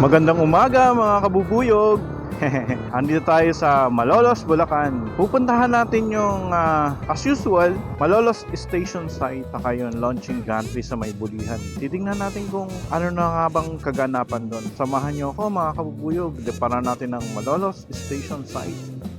Magandang umaga mga kabubuyog! Andito tayo sa Malolos, Bulacan. Pupuntahan natin yung, ah, as usual, Malolos Station Site saka yung launching gantry sa may bulihan. Titingnan natin kung ano na nga bang kaganapan doon. Samahan nyo ako mga kabubuyog. Para natin ng Malolos Station Site.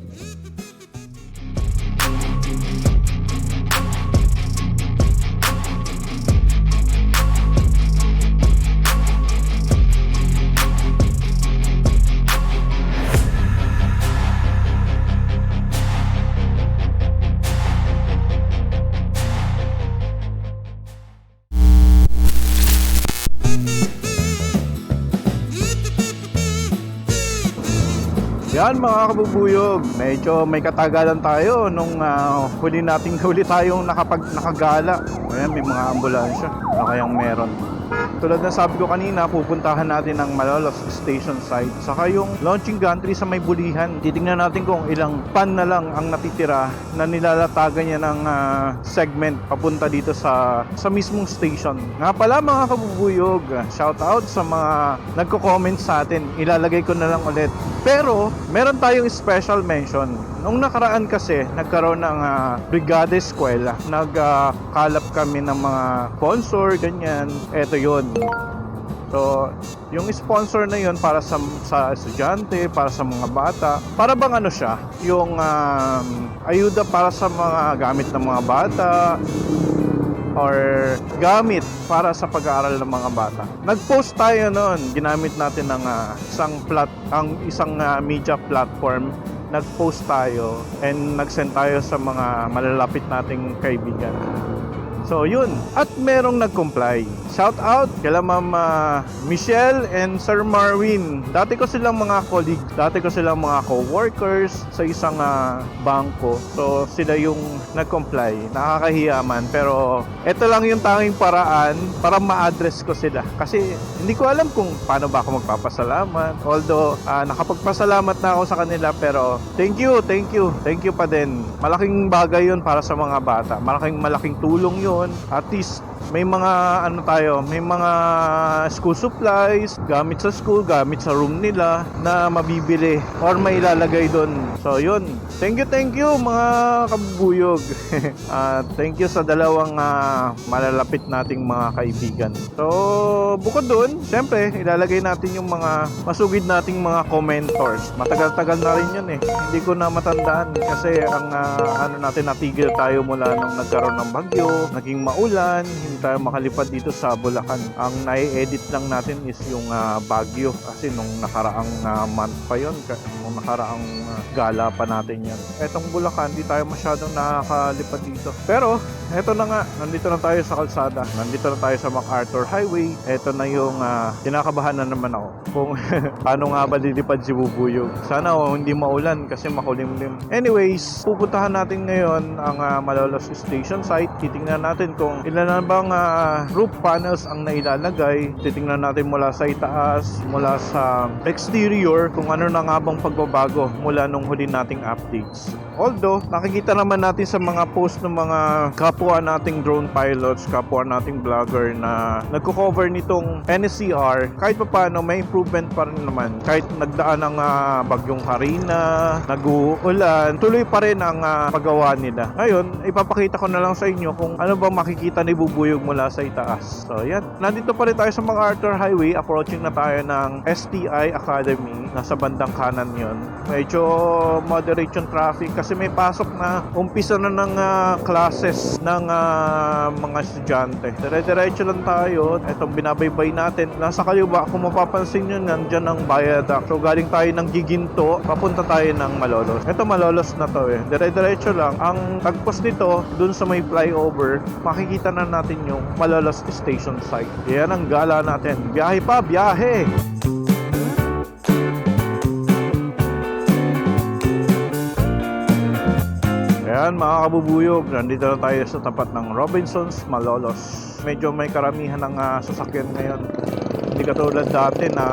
Yan mga kabubuyog, medyo may katagalan tayo nung ah, huli nating huli tayong nakapag nakagala. Ayan, may mga ambulansya na kayang meron. Tulad na sabi ko kanina, pupuntahan natin ang Malolos Station Site. Saka yung launching gantry sa may bulihan. Titingnan natin kung ilang pan na lang ang natitira na nilalatagan niya ng ah, segment papunta dito sa sa mismong station. Nga pala mga kabubuyog, shout out sa mga nagko-comment sa atin. Ilalagay ko na lang ulit. Pero meron tayong special mention. Nung nakaraan kasi, nagkaroon ng uh, Brigada Eskwela. Nagkalap kami ng mga sponsor, ganyan. Eto yon. So, yung sponsor na yun para sa, sa estudyante, para sa mga bata. Para bang ano siya? Yung um, ayuda para sa mga gamit ng mga bata or gamit para sa pag-aaral ng mga bata. Nag-post tayo noon, ginamit natin ng ah, isang plat ang isang ah, media platform. Nag-post tayo and nag-send tayo sa mga malalapit nating kaibigan. So yun, at merong nag-comply. Shout out kila Ma'am ah, Michelle and Sir Marvin. Dati ko silang mga colleagues, dati ko silang mga co-workers sa isang ah, bangko. So sila yung nag-comply. Nakakahiya man pero ito lang yung tanging paraan para ma-address ko sila. Kasi hindi ko alam kung paano ba ako magpapasalamat. Although ah, nakapagpasalamat na ako sa kanila pero thank you, thank you, thank you pa din. Malaking bagay yun para sa mga bata. Malaking malaking tulong yun. At least may mga ano tayo, may mga school supplies, gamit sa school, gamit sa room nila na mabibili or may ilalagay doon. So yun. Thank you, thank you mga kabubuyog. Ah, thank you sa dalawang ah, malalapit nating mga kaibigan. So bukod doon, syempre ilalagay natin yung mga masugid nating mga commentors. Matagal-tagal na rin yun eh. Hindi ko na matandaan kasi ang ah, ano natin natigil tayo mula nung nagkaroon ng bagyo, naging maulan, hindi tayo makalipad dito sa Bulacan. Ang nai-edit lang natin is yung ah, Baguio kasi nung nakaraang ah, month pa yon nung nakaraang ah, gala pa natin yan. Etong Bulacan, di tayo masyadong nakakalipad dito. Pero, eto na nga, nandito na tayo sa kalsada. Nandito na tayo sa MacArthur Highway. Eto na yung ah, kinakabahan na naman ako kung paano nga ba lilipad si Bubuyog. Sana oh, hindi maulan kasi makulimlim. Anyways, pupuntahan natin ngayon ang ah, Malolos Station site. Titingnan natin kung ilan na bang ah, roof panels ang nailalagay. Titingnan natin mula sa itaas, mula sa exterior, kung ano na nga bang pagbabago mula nung huli nating updates. Although, nakikita naman natin sa mga post ng mga kapwa nating drone pilots, kapwa nating vlogger na nagko-cover nitong NSCR, kahit pa paano may improvement pa rin naman. Kahit nagdaan ng ah, bagyong Karina, nag-uulan, tuloy pa rin ang ah, paggawa nila. Ngayon, ipapakita ko na lang sa inyo kung ano ba makikita ni Bubuyog mula sa itaas. So, yan. Nandito pa rin tayo sa MacArthur Highway. Approaching na tayo ng STI Academy. Nasa bandang kanan yon. Medyo moderate yung traffic kasi may pasok na umpisa na ng ah, classes ng ah, mga estudyante. Dire-diretso lang tayo. Itong binabaybay natin. Nasa kaliwa, kung mapapansin nyo, nandyan ang viaduct. So, galing tayo ng Giginto, papunta tayo ng Malolos. Ito Malolos na to eh. Dire-diretso lang. Ang tagpos nito, dun sa may flyover, makikita na natin yung Malolos Station site. Yan ang gala natin. Biyahe pa, biyahe! Ayan mga kabubuyog, nandito na tayo sa tapat ng Robinsons Malolos. Medyo may karamihan ng ah, sasakyan ngayon. Hindi katulad dati na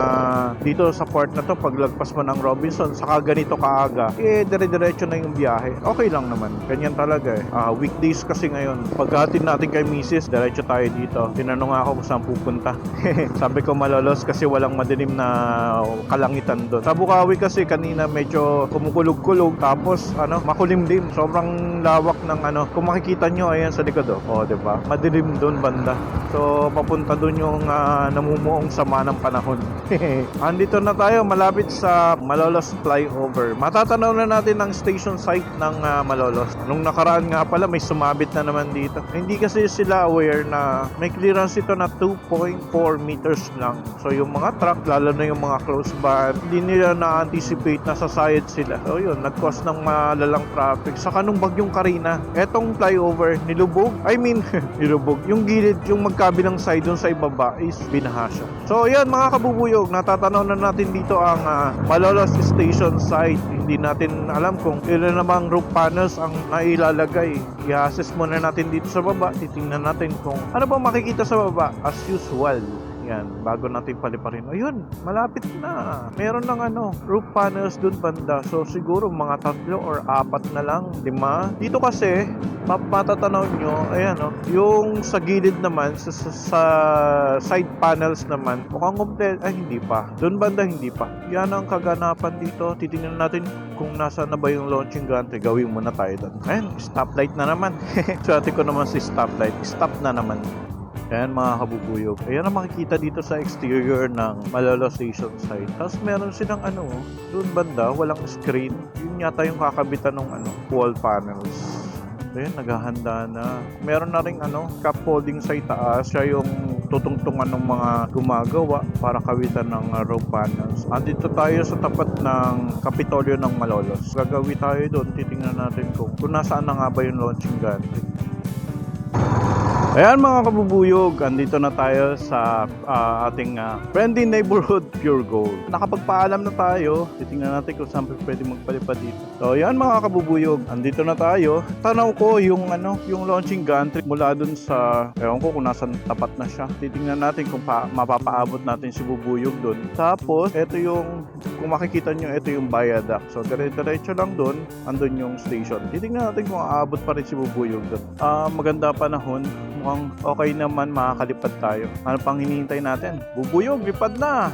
dito sa port na to, paglagpas mo ng Robinson, saka ganito kaaga, eh, dire-diretso na yung biyahe. Okay lang naman. Ganyan talaga eh. Ah, weekdays kasi ngayon. Paghahatid natin kay Mrs., diretso tayo dito. Tinanong ako kung saan pupunta. Sabi ko malolos kasi walang madilim na kalangitan doon. Sa Bukawi kasi kanina medyo kumukulog-kulog tapos ano, makulimlim. Sobrang lawak ng ano. Kung makikita nyo, ayan sa likod oh. Oh, 'di ba? Madilim doon banda. So papunta doon yung ah, namumuong sama ng panahon. Andito na tayo malapit sa Malolos flyover. Matatanaw na natin ang station site ng ah, Malolos. Nung nakaraan nga pala may sumabit na naman dito. Hindi kasi sila aware na may clearance ito na 2.4 meters lang. So yung mga truck, lalo na yung mga close van, hindi nila na-anticipate na sasayad sila. So yun, nag-cause ng malalang traffic. Saka nung bagyong Karina, etong flyover, nilubog. I mean, nilubog. Yung gilid, yung magkabilang side dun sa ibaba is binaha siya. So yun mga kabubuyog, natatanaw na natin dito ang ah, Malolos Station site. Hindi natin alam kung ilan namang roof panels ang nailalagay. I-assess muna natin dito sa baba. Titingnan natin kung ano ba makikita sa baba as usual. Yan, bago natin paliparin. Ayun, malapit na. Meron ng ano, roof panels dun banda. So siguro mga tatlo or apat na lang, lima. Dito kasi, map matatanaw nyo, ayan oh, yung sa gilid naman, sa, sa, sa side panels naman, mukhang complete, ay hindi pa. Doon banda hindi pa. Yan ang kaganapan dito. Titingnan natin kung nasa na ba yung launching gantry. Gawin muna tayo doon. Ayan, stoplight na naman. Swerte ko naman si stoplight. Stop na naman. Ayan mga kabubuyog. Ayan ang makikita dito sa exterior ng Malolo Station site. Tapos meron silang ano, doon banda, walang screen. Yun yata yung kakabitan ng ano, wall panels. Ayan, naghahanda na. Meron na rin ano, cup holding sa itaas. Siya yung tutungtungan ng mga gumagawa para kawitan ng uh, row panels. Andito tayo sa tapat ng Kapitolyo ng Malolos. Gagawi tayo doon, titingnan natin kung, kung nasaan na nga ba yung launching gantry. Ayan mga kabubuyog, andito na tayo sa ah, ating ah, friendly neighborhood Pure Gold. Nakapagpaalam na tayo, titingnan natin kung saan pwede magpalipad dito. So ayan mga kabubuyog, andito na tayo. Tanaw ko yung ano, yung launching gantry mula dun sa, ewan ko kung nasan tapat na siya. Titingnan natin kung pa, mapapaabot natin si Bubuyog dun. Tapos, ito yung, kung makikita nyo, ito yung viaduct. So dire-diretso lang dun, andun yung station. Titingnan natin kung aabot pa rin si Bubuyog dun. Ah, maganda panahon, mukhang okay naman makakalipad tayo. Ano pang hinihintay natin? Bubuyog, lipad na!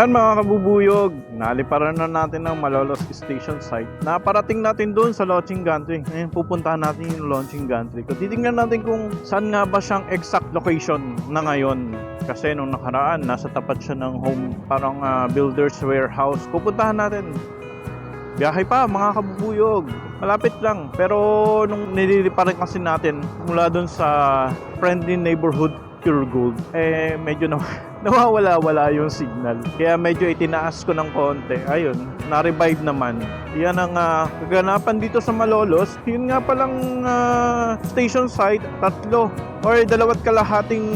Ayan mga kabubuyog, naliparan na natin ng Malolos Station site. Naparating natin doon sa launching gantry. Ngayon pupuntahan natin yung launching gantry. So, titingnan natin kung saan nga ba siyang exact location na ngayon. Kasi nung nakaraan, nasa tapat siya ng home, parang ah, builder's warehouse. Pupuntahan natin. Biyahe pa mga kabubuyog. Malapit lang. Pero nung nililiparan kasi natin mula doon sa friendly neighborhood Pure Gold, eh medyo na nawawala-wala yung signal. Kaya medyo itinaas ko ng konti. Ayun, na-revive naman. Yan ang ah, kaganapan dito sa Malolos. Yun nga palang ah, station site, tatlo or dalawat kalahating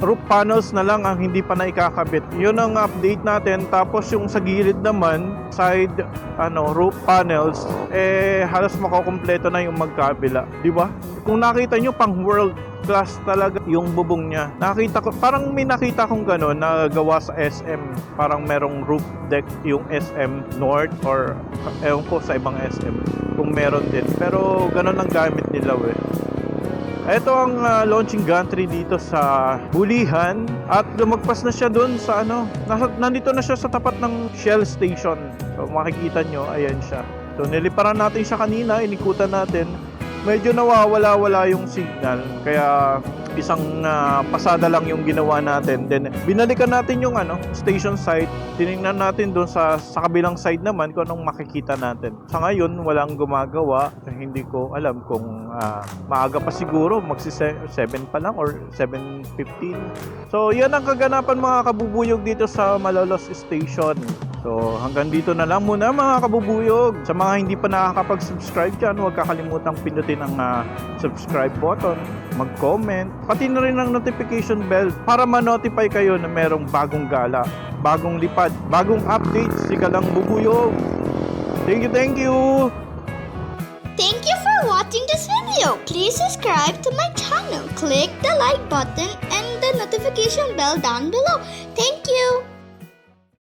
roof panels na lang ang hindi pa naikakabit. Yun ang update natin. Tapos yung sa gilid naman, side ano, roof panels, eh halos makokompleto na yung magkabila. Di ba? Kung nakita nyo, pang world class talaga yung bubong niya. Nakita ko, parang may nakita kong gano'n na gawa sa SM. Parang merong roof deck yung SM North or ewan ko sa ibang SM kung meron din. Pero gano'n ang gamit nila eh. Ito ang ah, launching gantry dito sa Bulihan at lumagpas na siya doon sa ano, nasa, nandito na siya sa tapat ng Shell Station. So makikita nyo, ayan siya. So niliparan natin siya kanina, inikutan natin. Medyo nawawala-wala yung signal. Kaya isang ah, pasada lang yung ginawa natin. Then binalikan natin yung ano, station site. Tiningnan natin doon sa sa kabilang side naman kung anong makikita natin. Sa ngayon, walang gumagawa. Hindi ko alam kung ah, maaga pa siguro, magsi 7 pa lang or 7.15. So, yan ang kaganapan mga kabubuyog dito sa Malolos Station. So, hanggang dito na lang muna mga kabubuyog. Sa mga hindi pa nakakapag-subscribe dyan, huwag kakalimutan pindutin ang ah, subscribe button, mag-comment, pati na rin ang notification bell para ma-notify kayo na merong bagong gala, bagong lipad, bagong updates. Sika lang bubuyog. Thank you, thank you! Thank you for watching this video. Please subscribe to my channel. Click the like button and the notification bell down below. Thank you.